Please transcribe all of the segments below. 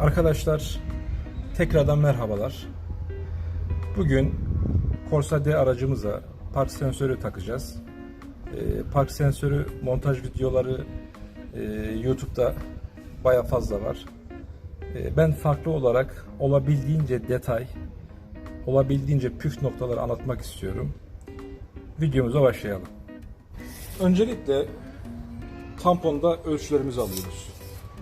Arkadaşlar tekrardan merhabalar. Bugün Corsa D aracımıza park sensörü takacağız. Ee, park sensörü montaj videoları e, YouTube'da baya fazla var. Ee, ben farklı olarak olabildiğince detay, olabildiğince püf noktaları anlatmak istiyorum. Videomuza başlayalım. Öncelikle tamponda ölçülerimizi alıyoruz.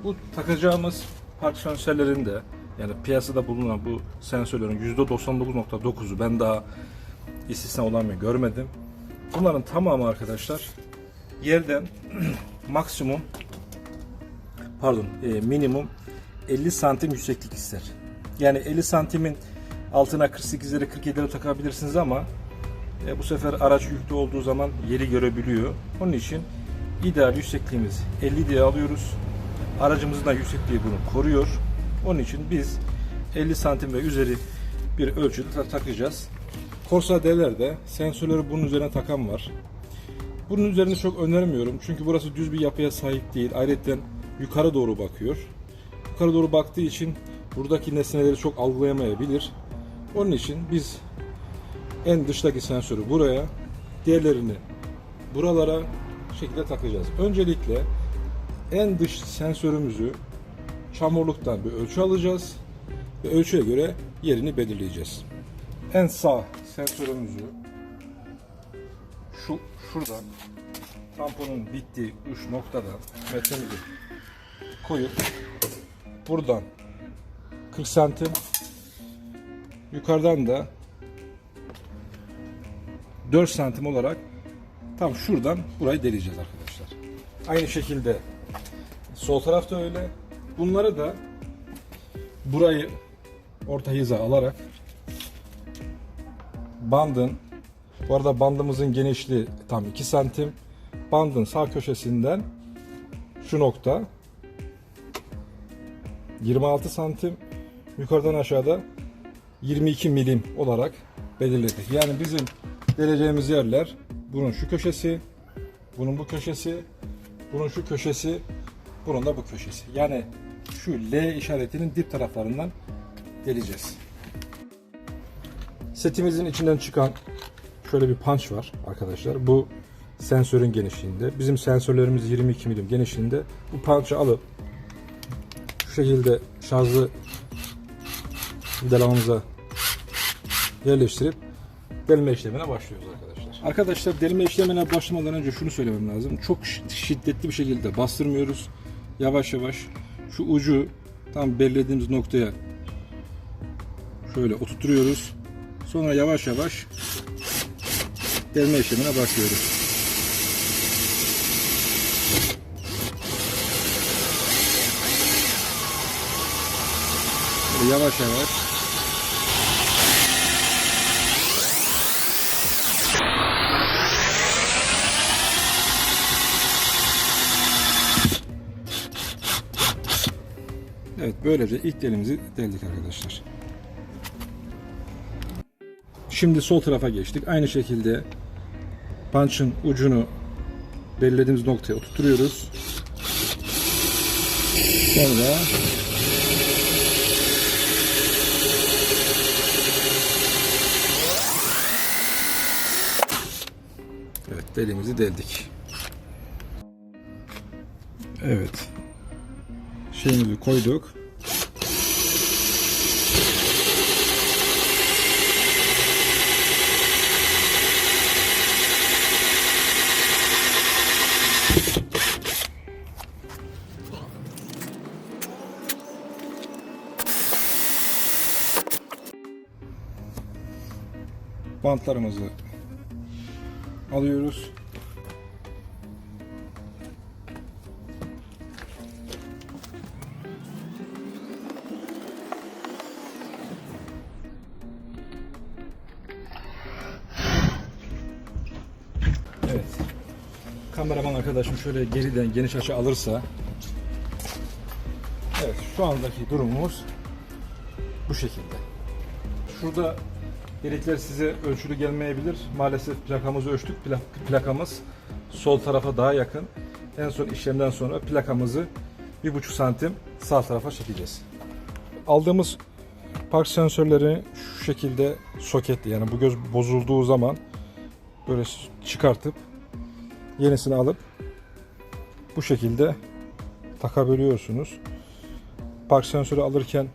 Bu takacağımız park sensörlerinde yani piyasada bulunan bu sensörlerin %99.9'u ben daha istisna olan bir görmedim. Bunların tamamı arkadaşlar yerden maksimum pardon e, minimum 50 santim yükseklik ister. Yani 50 santimin altına 48'leri 47'leri takabilirsiniz ama e, bu sefer araç yüklü olduğu zaman yeri görebiliyor. Onun için ideal yüksekliğimiz 50 diye alıyoruz. Aracımızın da yüksekliği bunu koruyor. Onun için biz 50 santim ve üzeri bir ölçüde ta- takacağız. Corsa D'lerde sensörleri bunun üzerine takan var. Bunun üzerine çok önermiyorum çünkü burası düz bir yapıya sahip değil. Ayrıca yukarı doğru bakıyor. Yukarı doğru baktığı için buradaki nesneleri çok algılayamayabilir. Onun için biz en dıştaki sensörü buraya, diğerlerini buralara şekilde takacağız. Öncelikle en dış sensörümüzü çamurluktan bir ölçü alacağız ve ölçüye göre yerini belirleyeceğiz. En sağ sensörümüzü şu şuradan tamponun bittiği uç noktadan metremizi koyup buradan 40 santim yukarıdan da 4 santim olarak tam şuradan burayı deleceğiz arkadaşlar. Aynı şekilde sol tarafta öyle. Bunları da burayı orta hiza alarak bandın bu arada bandımızın genişliği tam 2 santim. Bandın sağ köşesinden şu nokta 26 santim yukarıdan aşağıda 22 milim olarak belirledik. Yani bizim deleceğimiz yerler bunun şu köşesi, bunun bu köşesi, bunun şu köşesi, bunun da bu köşesi. Yani şu L işaretinin dip taraflarından deleceğiz. Setimizin içinden çıkan şöyle bir punch var arkadaşlar. Bu sensörün genişliğinde. Bizim sensörlerimiz 22 milim genişliğinde. Bu punch'ı alıp şu şekilde şarjlı vidalamamıza yerleştirip delme işlemine başlıyoruz arkadaşlar. Arkadaşlar delme işlemine başlamadan önce şunu söylemem lazım. Çok şi- şiddetli bir şekilde bastırmıyoruz. Yavaş yavaş şu ucu tam belirlediğimiz noktaya şöyle oturtuyoruz. Sonra yavaş yavaş delme işlemine başlıyoruz. Yavaş yavaş Evet böylece ilk delimizi deldik arkadaşlar. Şimdi sol tarafa geçtik. Aynı şekilde punch'ın ucunu belirlediğimiz noktaya oturtuyoruz. Sonra Evet delimizi deldik. Evet. Şeyimizi koyduk. Bantlarımızı alıyoruz. Kameraman arkadaşım şöyle geriden geniş açı alırsa Evet şu andaki durumumuz bu şekilde. Şurada Delikler size ölçülü gelmeyebilir. Maalesef plakamızı ölçtük. Pla- Plakamız sol tarafa daha yakın. En son işlemden sonra plakamızı 1,5 santim sağ tarafa çekeceğiz. aldığımız park sensörleri şu şekilde soketli yani bu göz bozulduğu zaman böyle çıkartıp yenisini alıp bu şekilde takabiliyorsunuz. Park sensörü alırken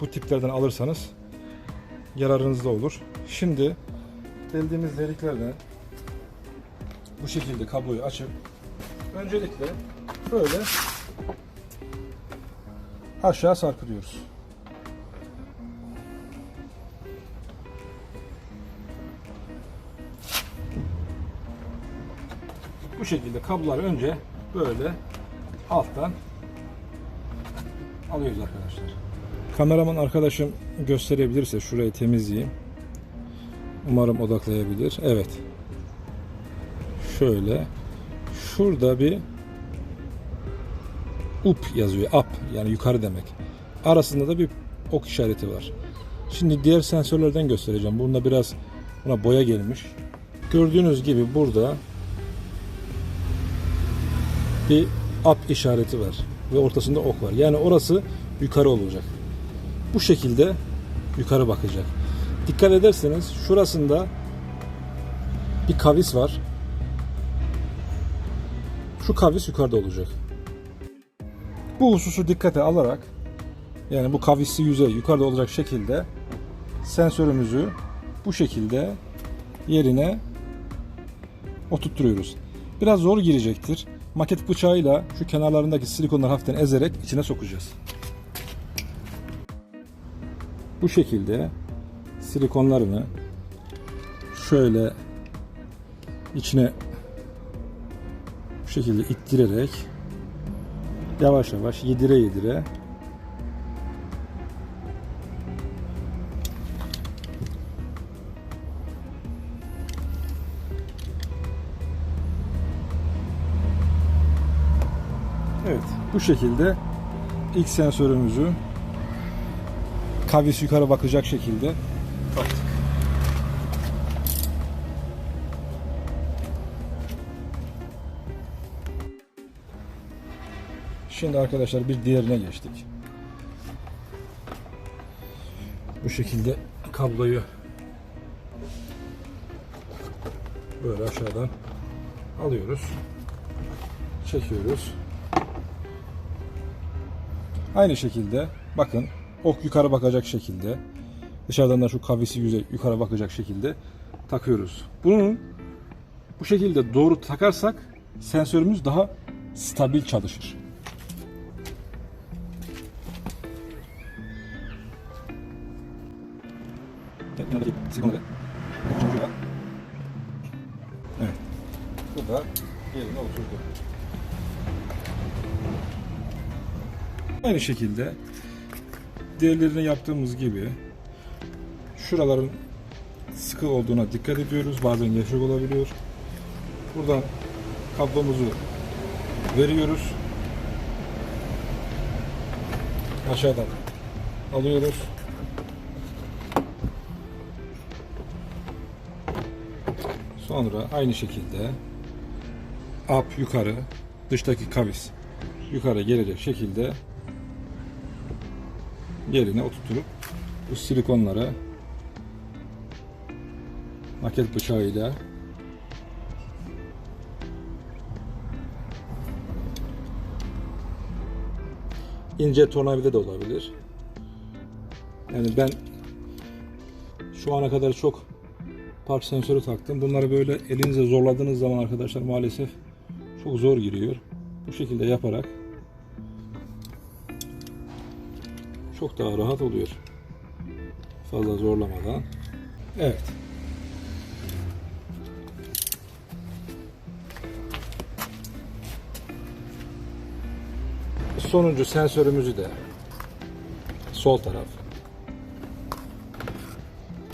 bu tiplerden alırsanız yararınızda olur. Şimdi deldiğimiz deliklerden bu şekilde kabloyu açıp öncelikle böyle aşağı sarkıtıyoruz. Bu şekilde kabloları önce böyle alttan alıyoruz arkadaşlar. Kameraman arkadaşım gösterebilirse şurayı temizleyeyim. Umarım odaklayabilir. Evet. Şöyle. Şurada bir up yazıyor. Up yani yukarı demek. Arasında da bir ok işareti var. Şimdi diğer sensörlerden göstereceğim. Bunda biraz buna boya gelmiş. Gördüğünüz gibi burada bir up işareti var ve ortasında ok var. Yani orası yukarı olacak. Bu şekilde yukarı bakacak. Dikkat ederseniz şurasında bir kavis var. Şu kavis yukarıda olacak. Bu hususu dikkate alarak yani bu kavisli yüzey yukarıda olacak şekilde sensörümüzü bu şekilde yerine oturtturuyoruz. Biraz zor girecektir. Maket bıçağıyla şu kenarlarındaki silikonları hafiften ezerek içine sokacağız. Bu şekilde silikonlarını şöyle içine bu şekilde ittirerek yavaş yavaş yedire yedire Evet bu şekilde ilk sensörümüzü kavis yukarı bakacak şekilde taktık. Şimdi arkadaşlar bir diğerine geçtik. Bu şekilde kabloyu böyle aşağıdan alıyoruz. Çekiyoruz. Aynı şekilde bakın ok yukarı bakacak şekilde dışarıdan da şu kavisi yüzey yukarı bakacak şekilde takıyoruz. Bunun bu şekilde doğru takarsak sensörümüz daha stabil çalışır. Aynı şekilde diğerlerine yaptığımız gibi şuraların sıkı olduğuna dikkat ediyoruz. Bazen gevşek olabiliyor. Buradan kablomuzu veriyoruz. Aşağıdan alıyoruz. Sonra aynı şekilde up yukarı dıştaki kavis yukarı gelecek şekilde yerine oturtup bu silikonları maket bıçağıyla ince tornavida da olabilir. Yani ben şu ana kadar çok park sensörü taktım. Bunları böyle elinize zorladığınız zaman arkadaşlar maalesef çok zor giriyor. Bu şekilde yaparak çok daha rahat oluyor. Fazla zorlamadan. Evet. Sonuncu sensörümüzü de sol taraf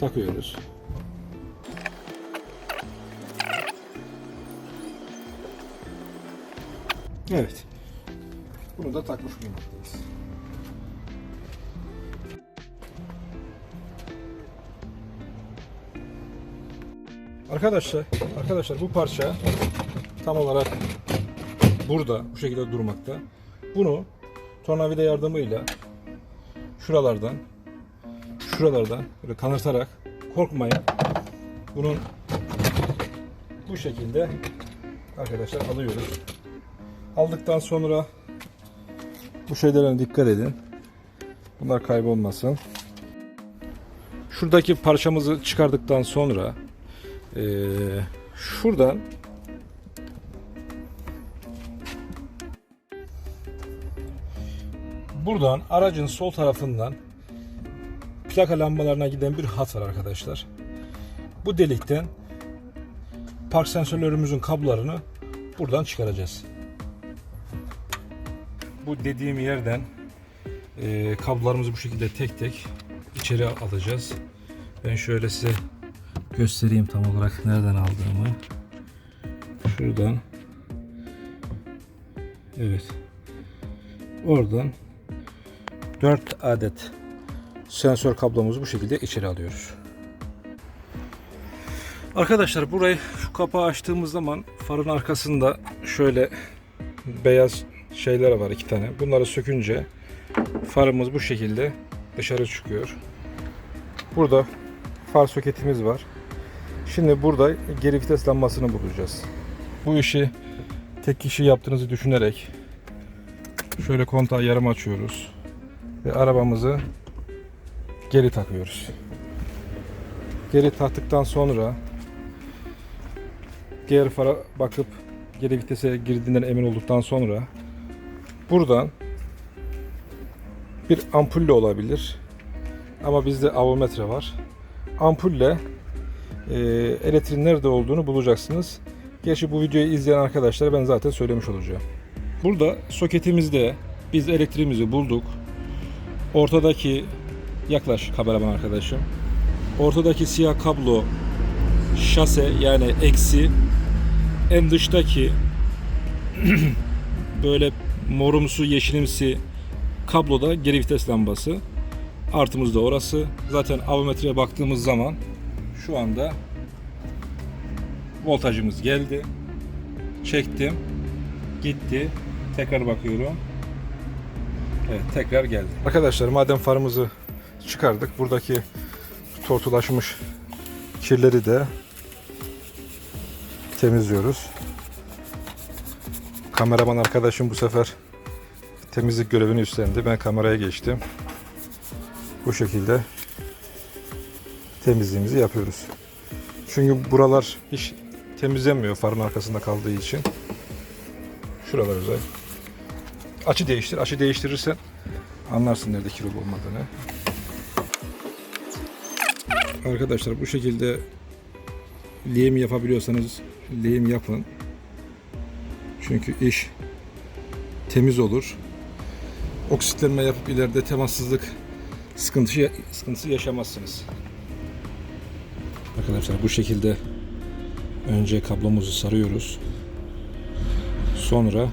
takıyoruz. Evet. Bunu da takmış bulunmaktayız. Arkadaşlar, arkadaşlar bu parça tam olarak burada bu şekilde durmakta. Bunu tornavida yardımıyla şuralardan şuralardan böyle kanırtarak korkmayın. Bunun bu şekilde arkadaşlar alıyoruz. Aldıktan sonra bu şeylere dikkat edin. Bunlar kaybolmasın. Şuradaki parçamızı çıkardıktan sonra eee, şuradan buradan aracın sol tarafından plaka lambalarına giden bir hat var arkadaşlar. Bu delikten park sensörlerimizin kablolarını buradan çıkaracağız. Bu dediğim yerden e, kablolarımızı bu şekilde tek tek içeri alacağız. Ben şöyle size göstereyim tam olarak nereden aldığımı. Şuradan. Evet. Oradan 4 adet sensör kablomuzu bu şekilde içeri alıyoruz. Arkadaşlar burayı şu kapağı açtığımız zaman farın arkasında şöyle beyaz şeyler var iki tane. Bunları sökünce farımız bu şekilde dışarı çıkıyor. Burada far soketimiz var. Şimdi burada geri vites lambasını bulacağız. Bu işi tek kişi yaptığınızı düşünerek şöyle kontağı yarım açıyoruz ve arabamızı geri takıyoruz. Geri taktıktan sonra diğer fara bakıp geri vitese girdiğinden emin olduktan sonra buradan bir ampulle olabilir. Ama bizde avometre var. Ampulle e, elektriğin nerede olduğunu bulacaksınız. Gerçi bu videoyu izleyen arkadaşlar ben zaten söylemiş olacağım. Burada soketimizde biz elektriğimizi bulduk. Ortadaki yaklaş kameraman arkadaşım. Ortadaki siyah kablo şase yani eksi en dıştaki böyle morumsu yeşilimsi kabloda geri vites lambası. Artımız da orası. Zaten avometreye baktığımız zaman şu anda voltajımız geldi. Çektim. Gitti. Tekrar bakıyorum. Evet tekrar geldi. Arkadaşlar madem farımızı çıkardık. Buradaki tortulaşmış kirleri de temizliyoruz. Kameraman arkadaşım bu sefer temizlik görevini üstlendi. Ben kameraya geçtim. Bu şekilde temizliğimizi yapıyoruz. Çünkü buralar hiç temizlenmiyor farın arkasında kaldığı için. Şuralar özel. Açı değiştir. Açı değiştirirsen anlarsın nerede kilo olmadığını. Arkadaşlar bu şekilde lehim yapabiliyorsanız lehim yapın. Çünkü iş temiz olur. Oksitlenme yapıp ileride temassızlık sıkıntısı, sıkıntısı yaşamazsınız. Arkadaşlar bu şekilde önce kablomuzu sarıyoruz. Sonra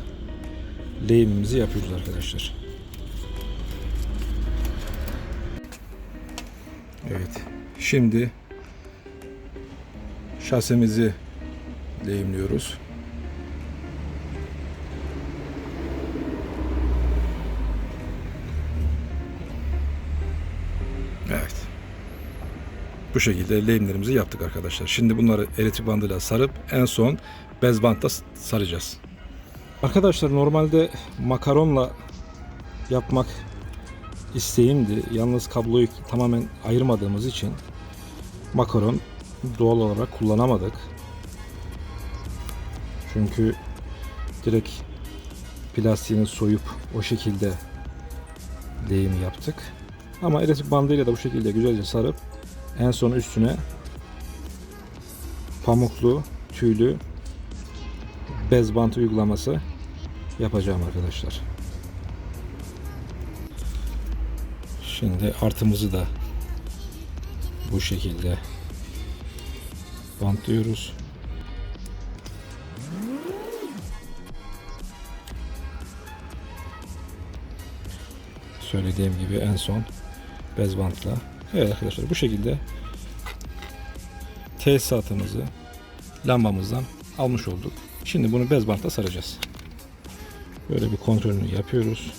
lehimimizi yapıyoruz arkadaşlar. Evet. Şimdi şasemizi lehimliyoruz. Evet. Bu şekilde lehimlerimizi yaptık arkadaşlar. Şimdi bunları elektrik bandıyla sarıp en son bez bantla saracağız. Arkadaşlar normalde makaronla yapmak isteğimdi. Yalnız kabloyu tamamen ayırmadığımız için makaron doğal olarak kullanamadık. Çünkü direkt plastiğini soyup o şekilde lehim yaptık. Ama elektrik bandıyla da bu şekilde güzelce sarıp en son üstüne pamuklu, tüylü bez bantı uygulaması yapacağım arkadaşlar. Şimdi artımızı da bu şekilde bantlıyoruz. Söylediğim gibi en son bez bantla. Evet arkadaşlar bu şekilde tesisatımızı lambamızdan almış olduk. Şimdi bunu bez bantla saracağız. Böyle bir kontrolünü yapıyoruz.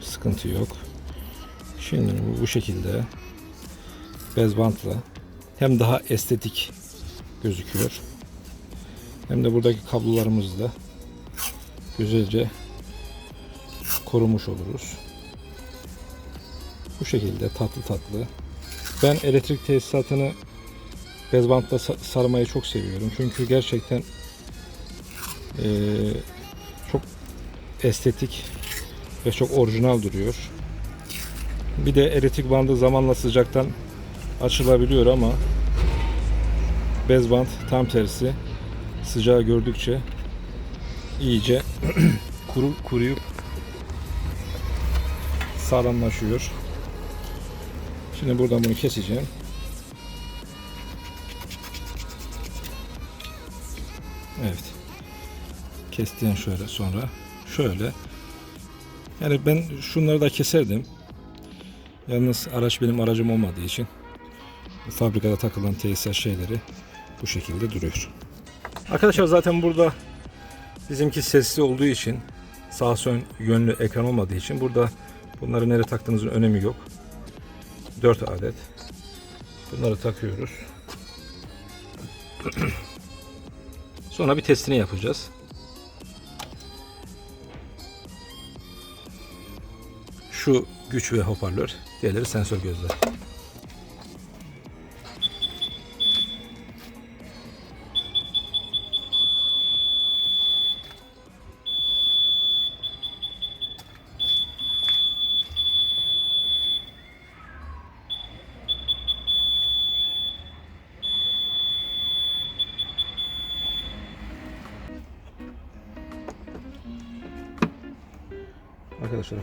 Sıkıntı yok. Şimdi bu, şekilde bez bantla hem daha estetik gözüküyor. Hem de buradaki kablolarımızı da güzelce korumuş oluruz. Bu şekilde tatlı tatlı. Ben elektrik tesisatını bez bantla sa- sarmayı çok seviyorum. Çünkü gerçekten eee, çok estetik ve çok orijinal duruyor. Bir de elektrik bandı zamanla sıcaktan açılabiliyor ama bez bant tam tersi sıcağı gördükçe iyice kuru kuruyup sağlamlaşıyor. Şimdi buradan bunu keseceğim. Evet. Kestikten şöyle sonra şöyle. Yani ben şunları da keserdim. Yalnız araç benim aracım olmadığı için fabrikada takılan tesisat şeyleri bu şekilde duruyor. Arkadaşlar zaten burada bizimki sesli olduğu için sağ ön yönlü ekran olmadığı için burada bunları nereye taktığınızın önemi yok. 4 adet. Bunları takıyoruz. Sonra bir testini yapacağız. Şu güç ve hoparlör, diğerleri sensör gözler.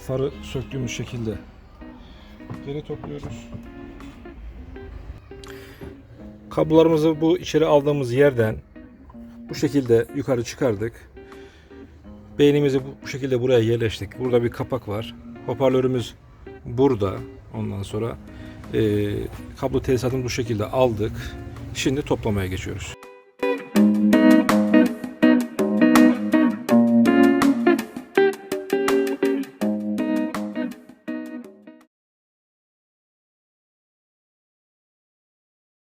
Farı söktüğümüz şekilde geri topluyoruz. Kablolarımızı bu içeri aldığımız yerden bu şekilde yukarı çıkardık. Beynimizi bu- şekilde buraya yerleştik. Burada bir kapak var. Hoparlörümüz burada. Ondan sonra eee kablo tesisatını bu şekilde aldık. Şimdi toplamaya geçiyoruz.